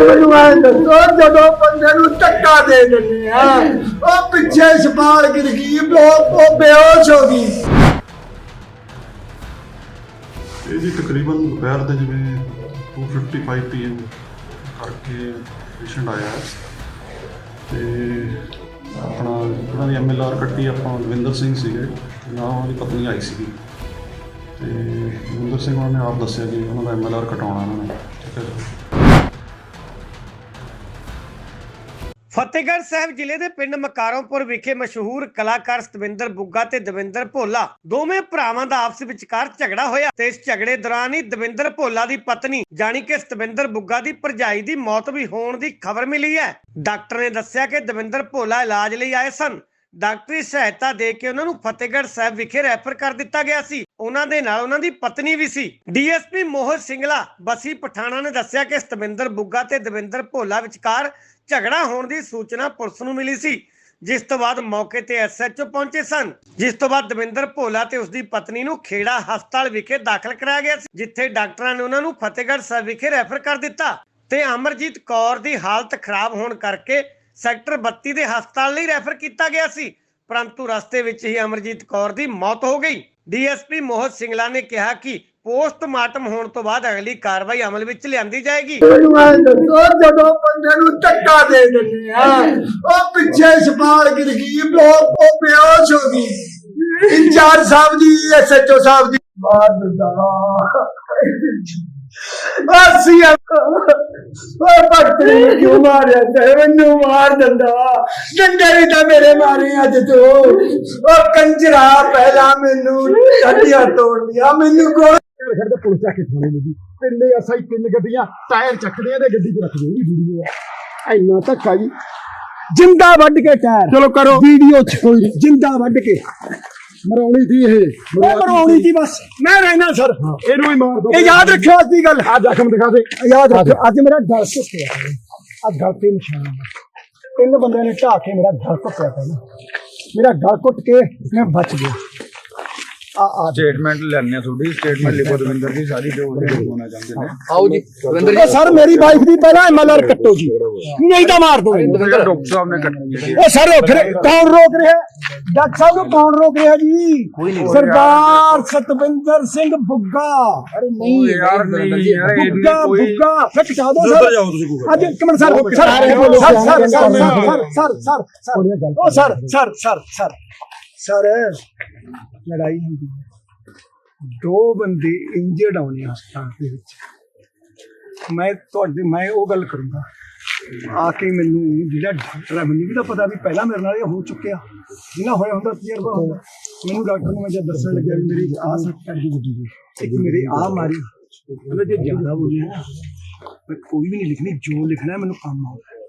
ਮੈਨੂੰ ਐ ਦੱਸੋ, ਜਦੋਂ ਬੰਦੇ ਨੂੰ ਧੱਕਾ ਦੇ ਦਿੰਦੇ ਆ, ਉਹ ਪਿੱਛੇ ਛਪਾਲ ਗਿਰ ਗਈ ਉਹ ਉਹ ਬੇਹੋਸ਼ ਹੋ ਗਈ। ਇਹ ਜੀ ਤਕਰੀਬਨ ਦੁਪਹਿਰ ਦੇ ਜਿਵੇਂ 2:55 ਪੀਐਮ ਕਰਕੇ ਪੇਸ਼ੈਂਟ ਆਇਆ ਹੈ। ਤੇ ਆਪਣਾ ਉਹਨਾਂ ਦੀ ਐਮਐਲਆਰ ਕੱਟੀ ਆਪਾਂ ਦਵਿੰਦਰ ਸਿੰਘ ਸੀਗੇ ਨਾ ਉਹਨਾਂ ਦੀ ਪਤਨੀ ਆਈ ਸੀਗੀ। ਤੇ ਦਵਿੰਦਰ ਸਿੰਘ ਉਹਨਾਂ ਨੇ ਆਪ ਦੱਸਿਆ ਕਿ ਉਹਨਾਂ ਦਾ ਐਮਐਲਆਰ ਕਟਾਉਣਾ ਉਹਨਾਂ ਨੇ। ਠੀਕ ਹੈ ਜੀ। ਫਤਿਹਗੜ੍ਹ ਸਾਹਿਬ ਜ਼ਿਲ੍ਹੇ ਦੇ ਪਿੰਡ ਮਕਾਰੋਂਪੁਰ ਵਿਖੇ ਮਸ਼ਹੂਰ ਕਲਾਕਾਰ ਸਤਵਿੰਦਰ ਬੁੱਗਾ ਤੇ ਦਵਿੰਦਰ ਭੋਲਾ ਦੋਵੇਂ ਭਰਾਵਾਂ ਦਾ ਆਪਸ ਵਿਚਕਾਰ ਝਗੜਾ ਹੋਇਆ ਤੇ ਇਸ ਝਗੜੇ ਦੌਰਾਨ ਹੀ ਦਵਿੰਦਰ ਭੋਲਾ ਦੀ ਪਤਨੀ ਜਾਣੀ ਕਿ ਸਤਵਿੰਦਰ ਬੁੱਗਾ ਦੀ ਭਰਜਾਈ ਦੀ ਮੌਤ ਵੀ ਹੋਣ ਦੀ ਖਬਰ ਮਿਲੀ ਹੈ। ਡਾਕਟਰ ਨੇ ਦੱਸਿਆ ਕਿ ਦਵਿੰਦਰ ਭੋਲਾ ਇਲਾਜ ਲਈ ਆਏ ਸਨ। ਡਾਕਟਰੀ ਸਹਾਇਤਾ ਦੇ ਕੇ ਉਹਨਾਂ ਨੂੰ ਫਤਿਹਗੜ੍ਹ ਸਾਹਿਬ ਵਿਖੇ ਰੈਫਰ ਕਰ ਦਿੱਤਾ ਗਿਆ ਸੀ। ਉਹਨਾਂ ਦੇ ਨਾਲ ਉਹਨਾਂ ਦੀ ਪਤਨੀ ਵੀ ਸੀ। ਡੀਐਸਪੀ ਮੋਹਨ ਸਿੰਗਲਾ ਬਸੀ ਪਠਾਣਾ ਨੇ ਦੱਸਿਆ ਕਿ ਸਤਵਿੰਦਰ ਬੁੱਗਾ ਤੇ ਦਵਿੰਦਰ ਭੋਲਾ ਵਿਚਕਾਰ ਝਗੜਾ ਹੋਣ ਦੀ ਸੂਚਨਾ ਪੁਲਿਸ ਨੂੰ ਮਿਲੀ ਸੀ, ਜਿਸ ਤੋਂ ਬਾਅਦ ਮੌਕੇ ਤੇ ਐਸਐਚਓ ਪਹੁੰਚੇ ਸਨ। ਜਿਸ ਤੋਂ ਬਾਅਦ ਦਵਿੰਦਰ ਭੋਲਾ ਤੇ ਉਸਦੀ ਪਤਨੀ ਨੂੰ ਖੇੜਾ ਹਸਪਤਾਲ ਵਿਖੇ ਦਾਖਲ ਕਰਾਇਆ ਗਿਆ ਸੀ, ਜਿੱਥੇ ਡਾਕਟਰਾਂ ਨੇ ਉਹਨਾਂ ਨੂੰ ਫਤਿਹਗੜ੍ਹ ਸਾਹਿਬ ਵਿਖੇ ਰੈਫਰ ਕਰ ਦਿੱਤਾ ਤੇ ਅਮਰਜੀਤ ਕੌਰ ਦੀ ਹਾਲਤ ਖਰਾਬ ਹੋਣ ਕਰਕੇ ਸੈਕਟਰ 32 ਦੇ ਹਸਪਤਾਲ ਲਈ ਰੈਫਰ ਕੀਤਾ ਗਿਆ ਸੀ। ਪਰੰਤੂ ਰਸਤੇ ਵਿੱਚ ਹੀ ਅਮਰਜੀਤ ਕੌਰ ਦੀ ਮੌਤ ਹੋ ਗਈ। ਡੀਐਸਪੀ ਮੋਹਨ ਸਿੰਗਲਾ ਨੇ ਕਿਹਾ ਕਿ ਪੋਸਟਮਾਰਟਮ ਹੋਣ ਤੋਂ ਬਾਅਦ ਅਗਲੀ ਕਾਰਵਾਈ ਅਮਲ ਵਿੱਚ ਲਿਆਂਦੀ ਜਾਏਗੀ। ਮੈਨੂੰ ਐ ਦੱਸੋ ਜਦੋਂ ਬੰਦੇ ਨੂੰ ਧੱਕਾ ਦੇ ਦਿੰਦੇ ਆ ਉਹ ਪਿੱਛੇ ਛਪਾਲ ਗਿਰ ਗਈ ਉਹ ਉਹ ਬੇਹੋਸ਼ ਹੋ ਗਈ। ਇੰਚਾਰਜ ਸਾਹਿਬ ਦੀ ਐਸਐਚਓ ਸਾਹਿਬ ਦੀ ਮਾਰ ਦਿੰਦਾ ਅਸੀਂ ਉਹ ਭਗਤ ਨੇ ਕਿਉਂ ਮਾਰਿਆ? ਤੇ ਮੈਨੂੰ ਮਾਰ ਦਿੰਦਾ। ਡੰਡੇ ਵੀ ਤਾਂ ਮੇਰੇ ਮਾਰੇ ਅੱਜ ਤੂੰ। ਉਹ ਕੰਜਰਾ ਪਹਿਲਾਂ ਮੈਨੂੰ ਹੱਡੀਆਂ ਤੋੜ ਲਿਆ ਮੈਨੂੰ ਕੋਲ ਖੜ ਕੇ ਪੁਲਿਸ ਚੱਕ ਕੇ ਥਾਣੇ ਲੱਗੀ ਤਿੰਨੇ ਅਸਾਈ ਤਿੰਨ ਗੱਡੀਆਂ ਟਾਇਰ ਚੱਕਦੇ ਆ ਤੇ ਗੱਡੀ 'ਚ ਰੱਖਦੇ ਵੀ ਵੀਡੀਓ ਆ। ਇੰਨਾ ਧੱਕਾ ਜੀ। ਜਿੰਦਾ ਵੱਢ ਕੇ ਟਾਇਰ। ਚਲੋ ਕਰੋ। ਵੀਡੀਓ 'ਚ ਕੋਈ ਜਿੰਦਾ ਵੱਢ ਕੇ। ਮਰਾਉਣੀ ਸੀ ਇਹ। ਉਹ ਮਰਾਉਣੀ ਸੀ। ਬਸ। ਮੈਂ ਰਹਿਣਾ ਸਰ। ਇਹਨੂੰ ਹੀ ਮਾਰ ਦੋ। ਇਹ ਯਾਦ ਰੱਖਿਓ ਅੱਜ ਦੀ ਗੱਲ। ਆ ਜ਼ਖਮ ਦਿਖਾ ਦੇ। ਯਾਦ ਰੱਖਿਓ ਅੱਜ ਮੇਰਾ ਗਲ ਟੁੱਟਿਆ ਆ ਗਲ ਤੇ ਨਿਸ਼ਾਨ। ਤਿੰਨ ਬੰਦਿਆਂ ਨੇ ਢਾਹ ਕੇ ਮੇਰਾ ਗਲ ਟੁੱਟਿਆ ਪਹਿਲਾਂ ਮੇਰਾ ਗਲ ਘੁੱਟ ਕੇ ਮੈਂ ਬਚ ਗਿਆ। ਆ ਆ। ਸਟੇਟਮੈਂਟ ਲੈਣੇ ਆ ਤੁਹਾਡੀ ਸਟੇਟਮੈਂਟ ਲਿਖੋ ਦਵਿੰਦਰ ਦੀ ਸਾਰੀ ਜੋ ਹੋਣਾ ਚਾਹੁੰਦੇ ਨੇ। ਆਓ ਜੀ ਦਵਿੰਦਰ ਉਹ ਸਰ ਮੇਰੀ ਵਾਈਫ ਦੀ ਪਹਿਲਾਂ ਐਮਐਲਆਰ ਕੱਟੋ ਜੀ। ਨਹੀਂ ਤਾਂ ਮਾਰ ਦੋ। ਡਾਕਟਰ ਸਾਹਿਬ ਨੇ ਕੱਟਣੀ ਹੈ ਉਹ ਸਰ ਫਿਰ ਕੌਣ ਰੋਕ ਰਿਹਾ? ਡਾਕਟਰ ਸਾਹਿਬ ਨੂੰ ਕੌਣ ਰੋਕ ਰਿਹਾ ਜੀ? ਸਰਦਾਰ ਸਤਵਿੰਦਰ ਸਿੰਘ ਬੁੱਗਾ। ਅਰੇ ਨਹੀਂ ਯਾਰ ਨਹੀਂ ਯਾਰ ਬੁੱਗਾ ਬੁੱਗਾ। ਫਿਰ ਟਿਕਾ ਦਿਓ ਸਰ। ਅੱਜ ਇੱਕ minute sir sir sir sir sir sir sir sir ਉਹ ਸਰ ਸਰ। ਸਰ, ਲੜਾਈ ਹੁੰਦੀ ਹੈ। ਦੋ ਬੰਦੇ ਇੰਜਰਡ ਆਉਣੇ ਹਸਪਤਾਲ ਦੇ ਵਿੱਚ। ਮੈਂ ਤੁਹਾਡੇ, ਮੈਂ ਉਹ ਗੱਲ ਕਰੂੰਗਾ। ਆ ਕੇ ਮੈਨੂੰ ਜਿਹੜਾ ਡਾਕਟਰ ਹੈ ਮੈਨੂੰ ਵੀ ਤਾਂ ਪਤਾ ਵੀ ਪਹਿਲਾਂ ਮੇਰੇ ਨਾਲ ਇਹ ਹੋ ਚੁੱਕਿਆ। ਜਿੰਨਾ ਹੋਇਆ ਹੁੰਦਾ ਤਜਰਬਾ ਹੁੰਦਾ ਮੈਨੂੰ ਡਾਕਟਰ ਨੂੰ ਮੈਂ ਜਦ ਦੱਸਣ ਲੱਗਿਆ ਵੀ ਮੇਰੀ ਆ ਸੱਟ ਪੈ ਗਈ ਗੁੱਡੀ ਇੱਕ ਮੇਰੇ ਆ ਮਾਰੀ। ਉਹਨੇ ਜੇ ਜ਼ਿਆਦਾ ਬੋਲਿਆ ਨਾ, ਮੈਂ ਕੋਈ ਵੀ ਨਹੀਂ ਲਿਖਣੀ, ਜੋ ਲਿਖਣਾ ਮੈਨੂੰ ਕੰਮ ਆਉਂਦਾ।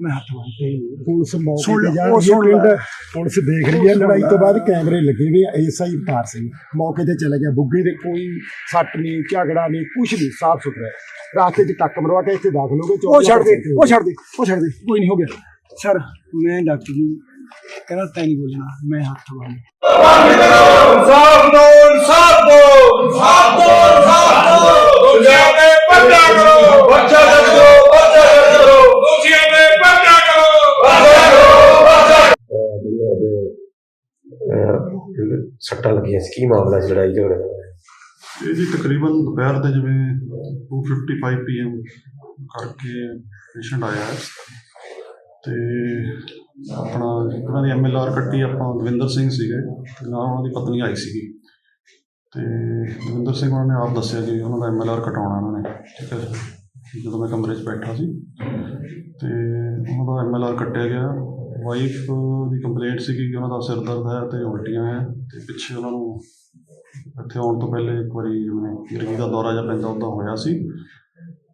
ਮੈਂ ਹੱਥ ਬੰਨ੍ਹਤੇ ਪੁਲਿਸ ਮੌਕੇ ਤੇ ਜਾ ਰਹੀ ਹੈ ਪਿੰਡ। ਪੁਲਿਸ ਦੇਖ ਰਹੀ ਹੈ ਲੜਾਈ ਤੋਂ ਬਾਅਦ ਕੈਮਰੇ ਲੱਗੇ ਹੋਏ ਆ ਐਸਆਈ ਪਾਰ ਸਿੰਘ ਮੌਕੇ ਤੇ ਚਲੇ ਗਿਆ। ਬੁੱਗੇ ਦੇ ਕੋਈ ਸੱਟ ਨਹੀਂ ਝਗੜਾ ਨਹੀਂ ਕੁਝ ਨਹੀਂ ਸਾਫ਼ ਸੁਥਰਾ ਹੈ। ਰਾਸਤੇ 'ਚ ਟੱਕ ਮਰਵਾ ਕੇ ਇੱਥੇ ਦਾਖਲ ਹੋ ਗਏ ਉਹ ਛੱਡ ਦੇ ਉਹ ਛੱਡ ਦੇ ਉਹ ਛੱਡ ਦੇ ਕੋਈ ਨਹੀਂ ਹੋ ਗਿਆ। ਸਰ ਮੈਂ ਡਾਕਟਰ ਜੀ ਕਹਿੰਦਾ ਤੈਂ ਨਹੀਂ ਬੋਲਣਾ ਮੈਂ ਹੱਥ ਬੰਨ ਸਾਫ਼ ਦੋ ਇਨਸਾਫ ਦੋ ਇਨਸਾਫ ਦੋ ਇਨਸਾਫ ਦੋ ਦੁਨੀਆ ਦੇ ਪੱਕਾ ਕਰੋ ਬੱਚਾ ਕਰੋ ਸੱਟਾਂ ਲੱਗੀਆਂ ਸੀ। ਕੀ ਮਾਮਲਾ ਸੀ ਲੜਾਈ ਝਗੜੇ? ਦਾ ਇਹ ਜੀ ਤਕਰੀਬਨ ਦੁਪਹਿਰ ਦੇ ਜਿਵੇਂ 2:55 ਪੀਐਮ ਕਰਕੇ ਪੇਸ਼ੈਂਟ ਆਇਆ ਹੈ। ਤੇ ਆਪਣਾ ਉਹਨਾਂ ਦੀ ਐਮਐਲਆਰ ਕੱਟੀ ਆਪਾਂ ਦਵਿੰਦਰ ਸਿੰਘ ਸੀਗੇ, ਤੇ ਨਾਲ ਉਹਨਾਂ ਦੀ ਪਤਨੀ ਆਈ ਸੀਗੀ। ਤੇ ਦਵਿੰਦਰ ਸਿੰਘ ਉਹਨਾਂ ਨੇ ਆਪ ਦੱਸਿਆ ਕਿ ਉਹਨਾਂ ਦਾ ਐਮਐਲਆਰ ਕਟਾਉਣਾ ਉਹਨਾਂ ਨੇ। ਠੀਕ ਹੈ ਜਦੋਂ ਮੈਂ ਕਮਰੇ 'ਚ ਬੈਠਾ ਸੀ, ਤੇ ਉਹਨਾਂ ਦਾ ਐਮਐਲਆਰ ਕੱਟਿਆ ਗਿਆ। ਵਾਈਫ ਦੀ ਕੰਪਲੇਂਟ ਸੀਗੀ ਕਿ ਉਹਨਾਂ ਦਾ ਸਿਰ ਦਰਦ ਹੈ ਤੇ ਉਲਟੀਆਂ ਹੈ ਤੇ ਪਿੱਛੇ ਉਹਨਾਂ ਨੂੰ ਇੱਥੇ ਆਉਣ ਤੋਂ ਪਹਿਲੇ ਇੱਕ ਵਾਰੀ ਜਿਵੇਂ ਗਿਰਗੀ ਦਾ ਦੌਰਾ ਜਿਹਾ ਪੈਂਦਾ ਉੱਦਾਂ ਹੋਇਆ ਸੀ।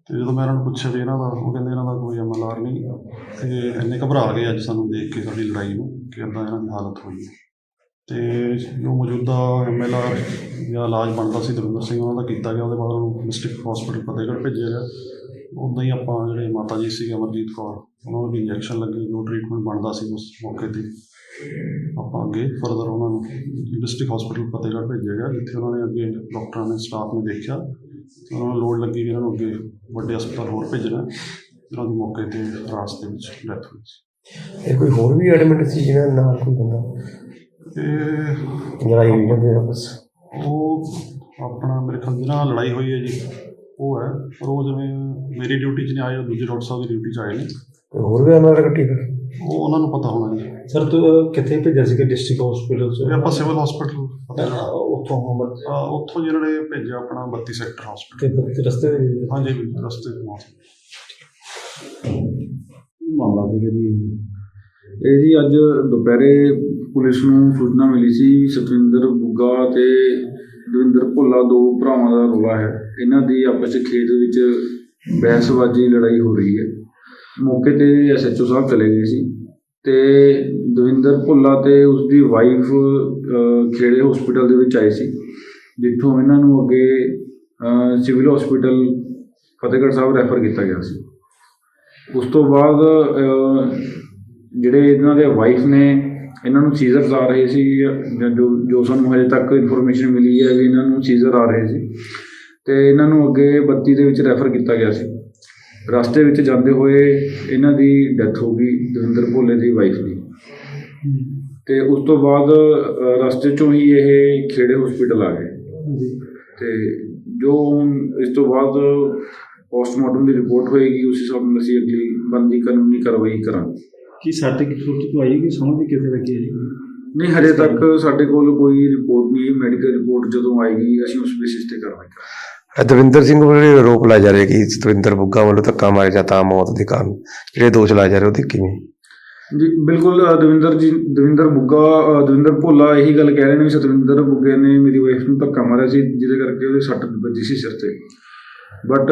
ਤੇ ਜਦੋਂ ਮੈਂ ਇਹਨਾਂ ਨੂੰ ਪੁੱਛਿਆ ਵੀ ਇਹਨਾਂ ਦਾ, ਉਹ ਕਹਿੰਦੇ ਇਹਨਾਂ ਦਾ ਕੋਈ ਐਮਐਲਆਰ ਨਹੀਂ ਤੇ ਇੰਨੇ ਘਬਰਾ ਗਏ ਅੱਜ ਸਾਨੂੰ ਦੇਖ ਕੇ ਸਾਡੀ ਲੜਾਈ ਨੂੰ ਕਿ ਇੱਦਾਂ ਇਹਨਾਂ ਦੀ ਹਾਲਤ ਹੋਈ ਹੈ। ਤੇ ਜੋ ਮੌਜੂਦਾ ਐਮਐਲਆਰ ਜਾਂ ਇਲਾਜ ਬਣਦਾ ਸੀ ਦਵਿੰਦਰ ਸਿੰਘ, ਉਹਨਾਂ ਦਾ ਕੀਤਾ ਗਿਆ, ਉਹਦੇ ਬਾਅਦ ਉਹਨੂੰ ਡਿਸਟ੍ਰਿਕਟ ਹਸਪੀਟਲ ਫਤਿਹਗੜ੍ਹ ਭੇਜਿਆ ਗਿਆ। ਉੱਦਾਂ ਹੀ ਆਪਾਂ ਜਿਹੜੇ ਮਾਤਾ ਜੀ ਸੀ ਅਮਰਜੀਤ ਕੌਰ ਉਹਨਾਂ ਨੂੰ ਵੀ ਇੰਜੈਕਸ਼ਨ ਲੱਗੇ ਜੋ ਟ੍ਰੀਟਮੈਂਟ ਬਣਦਾ ਸੀ ਉਸ ਮੌਕੇ ਤੇ। ਆਪਾਂ ਅੱਗੇ ਫਰਦਰ ਉਹਨਾਂ ਨੂੰ ਡਿਸਟ੍ਰਿਕਟ ਹਸਪੀਟਲ ਫਤਿਹਗੜ੍ਹ ਭੇਜਿਆ ਗਿਆ ਜਿੱਥੇ ਉਹਨਾਂ ਨੇ ਅੱਗੇ ਡਾਕਟਰਾਂ ਨੇ ਸਟਾਫ ਨੇ ਦੇਖਿਆ। ਤੇ ਉਹਨਾਂ ਨੂੰ ਲੋੜ ਲੱਗੀ ਵੀ ਇਹਨਾਂ ਨੂੰ ਅੱਗੇ ਵੱਡੇ ਹਸਪਤਾਲ ਹੋਰ ਭੇਜਣਾ ਇਹਨਾਂ ਦੀ ਮੌਕੇ ਤੇ ਰਾਸਤੇ ਵਿੱਚ ਡੈਥ ਹੋਈ ਸੀ। ਇਹ ਕੋਈ ਹੋਰ ਵੀ ਐਡਮਿਟ ਸੀ ਜਿਹਨਾਂ ਨਾਲ ਕੋਈ ਬੰਦਾ? ਇਹ ਲੜਾਈ ਹੋਈ ਜਾਂਦੀ ਆਪਸ ਉਹ ਆਪਣਾ ਮੇਰੇ ਖਿਆਲ ਨਾਲ ਲੜਾਈ ਹੋਈ ਹੈ ਜੀ। ਉਹ ਹੈ ਪਰ ਉਹ ਜਿਵੇਂ ਮੇਰੀ ਡਿਊਟੀ 'ਚ ਨਹੀਂ ਆਏ ਉਹ ਦੂਜੇ ਡਾਕਟਰ ਸਾਹਿਬ ਦੀ ਡਿਊਟੀ 'ਚ ਆਏ ਨੇ। ਕੋਈ ਹੋਰ ਵੀ ਐਮਐਲਆਰ ਕੱਟੀ ਫਿਰ? ਉਹ ਉਹਨਾਂ ਨੂੰ ਪਤਾ ਹੋਣਾ ਜੀ। ਸਰ ਤੂੰ ਕਿੱਥੇ ਭੇਜਿਆ ਸੀ ਕਿ ਡਿਸਟ੍ਰਿਕਟ ਹਸਪੀਟਲ ਇਹ ਆਪਾਂ ਸਿਵਲ ਹਸਪੀਟਲ ਉੱਥੋਂ ਹਮਰ ਉੱਥੋਂ ਜਿਹੜਾ ਨੇ ਭੇਜਿਆ ਆਪਣਾ 32 ਸੈਕਟਰ ਹਸਪੀਟਲ ਤੇ ਰਸਤੇ ਦੇ ਵਿੱਚ? ਹਾਂਜੀ ਰਸਤੇ ਤੋਂ ਮੌਤ ਕੀ ਮਾਮਲਾ ਸੀਗਾ ਜੀ? ਇਹ ਜੀ ਅੱਜ ਦੁਪਹਿਰੇ ਪੁਲਿਸ ਨੂੰ ਸੂਚਨਾ ਮਿਲੀ ਸੀ ਸਤਵਿੰਦਰ ਬੁੱਗਾ ਤੇ ਦਵਿੰਦਰ ਭੁੱਲਾ ਦੋ ਭਰਾਵਾਂ ਦਾ ਰੌਲਾ ਹੈ। ਇਹਨਾਂ ਦੀ ਆਪਸ ਵਿੱਚ ਖੇਤ ਵਿੱਚ ਬਹਿਸਬਾਜ਼ੀ ਲੜਾਈ ਹੋ ਰਹੀ ਹੈ। ਮੌਕੇ ਤੇ ਐਸਐਚਓ ਸਾਹਿਬ ਚਲੇ ਗਏ ਸੀ ਤੇ ਦਵਿੰਦਰ ਭੁੱਲਾ ਤੇ ਉਸ ਦੀ ਵਾਈਫ ਖੇੜੇ ਹਸਪੀਟਲ ਦੇ ਵਿੱਚ ਆਏ ਸੀ, ਜਿੱਥੋਂ ਇਹਨਾਂ ਨੂੰ ਅੱਗੇ civil hospital Fatehgarh Sahib refer ਕੀਤਾ ਗਿਆ ਸੀ। ਉਸ ਤੋਂ ਬਾਅਦ ਜਿਹੜੇ ਇਹਨਾਂ ਦੇ ਵਾਈਫ ਨੇ, ਇਹਨਾਂ ਨੂੰ ਸੀਜ਼ਰਸ ਆ ਰਹੇ ਸੀ, ਜਾਂ ਜੋ ਜੋ ਸਾਨੂੰ ਹਜੇ ਤੱਕ ਇਨਫੋਰਮੇਸ਼ਨ ਮਿਲੀ ਹੈ ਵੀ ਇਹਨਾਂ ਨੂੰ ਸੀਜ਼ਰ ਆ ਰਹੇ ਸੀ। ਤੇ ਇਹਨਾਂ ਨੂੰ ਅੱਗੇ 32 ਦੇ ਵਿੱਚ ਰੈਫਰ ਕੀਤਾ ਗਿਆ ਸੀ। ਰਸਤੇ ਵਿੱਚ ਜਾਂਦੇ ਹੋਏ ਇਹਨਾਂ ਦੀ ਡੈਥ ਹੋ ਗਈ ਦਵਿੰਦਰ ਭੋਲੇ ਦੀ ਵਾਈਫ ਦੀ। ਤੇ ਉਸ ਤੋਂ ਬਾਅਦ ਰਸਤੇ ਚੋਂ ਹੀ ਇਹ ਖੇੜੇ ਹਸਪੀਟਲ ਆ ਗਏ। ਤੇ ਜੋ ਇਸ ਤੋਂ ਬਾਅਦ ਪੋਸਟਮਾਰਟਮ ਦੀ ਰਿਪੋਰਟ ਹੋਏਗੀ ਉਸ ਹਿਸਾਬ ਨਾਲ ਅਸੀਂ ਅਗਲੀ ਬਣਦੀ ਕਾਨੂੰਨੀ ਕਾਰਵਾਈ ਕਰਾਂਗੇ। ਕੀ ਸੂਰਤ ਤੋਂ ਆਈ ਕਿ ਸਮਝ ਕਿੱਥੇ ਲੱਗੀ ਹੈ ਜੀ? ਨਹੀਂ ਹਜੇ ਤੱਕ ਸਾਡੇ ਕੋਲ ਕੋਈ ਰਿਪੋਰਟ ਨਹੀਂ ਮੈਡੀਕਲ ਰਿਪੋਰਟ ਜਦੋਂ ਆਏਗੀ ਅਸੀਂ ਉਸ ਬੇਸਿਸ ਤੇ ਕਾਰਵਾਈ ਕਰਾਂਗੇ। ਦਵਿੰਦਰ ਸਿੰਘ ਵੱਲੋਂ ਆਰੋਪ ਲਾਇਆ ਜਾ ਰਿਹਾ ਕਿ ਸਤਵਿੰਦਰ ਬੁੱਗਾ ਵੱਲੋਂ ਧੱਕਾ ਮਾਰਿਆ ਜਾਂ ਤਾਂ ਮੌਤ ਦੇ ਕਾਰਨ ਜਿਹੜੇ ਦੋਸ਼ ਲਾਏ ਜਾ ਰਹੇ ਉਹਦੇ ਕਿਵੇਂ ਜੀ ਬਿਲਕੁਲ ਦਵਿੰਦਰ ਜੀ ਦਵਿੰਦਰ ਬੁੱਗਾ ਦਵਿੰਦਰ ਭੋਲਾ ਇਹੀ ਗੱਲ ਕਹਿ ਰਹੇ ਨੇ ਵੀ ਸਤਵਿੰਦਰ ਬੁੱਗੇ ਨੇ ਮੇਰੀ ਵਾਈਫ ਨੂੰ ਧੱਕਾ ਮਾਰਿਆ ਸੀ ਜਿਹਦੇ ਕਰਕੇ ਉਹਦੇ ਸੱਟ ਵੱਜੀ ਸੀ ਸਿਰ ਤੇ। ਬਟ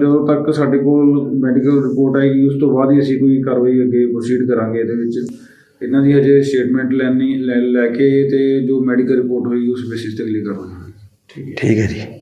ਜਦੋਂ ਤੱਕ ਸਾਡੇ ਕੋਲ ਮੈਡੀਕਲ ਰਿਪੋਰਟ ਆਏਗੀ ਉਸ ਤੋਂ ਬਾਅਦ ਹੀ ਅਸੀਂ ਕੋਈ ਕਾਰਵਾਈ ਅੱਗੇ ਪ੍ਰੋਸੀਡ ਕਰਾਂਗੇ ਇਹਦੇ ਵਿੱਚ। ਇਹਨਾਂ ਦੀ ਹਜੇ ਸਟੇਟਮੈਂਟ ਲੈਣੀ ਲੈ ਲੈ ਕੇ ਤੇ ਜੋ ਮੈਡੀਕਲ ਰਿਪੋਰਟ ਹੋਏਗੀ ਉਸ ਬੇਸਿਸ ਤੇ ਅਗਲੀ ਕਾਰਵਾਈ ਹੋਏਗੀ ਠੀਕ ਹੈ ਜੀ।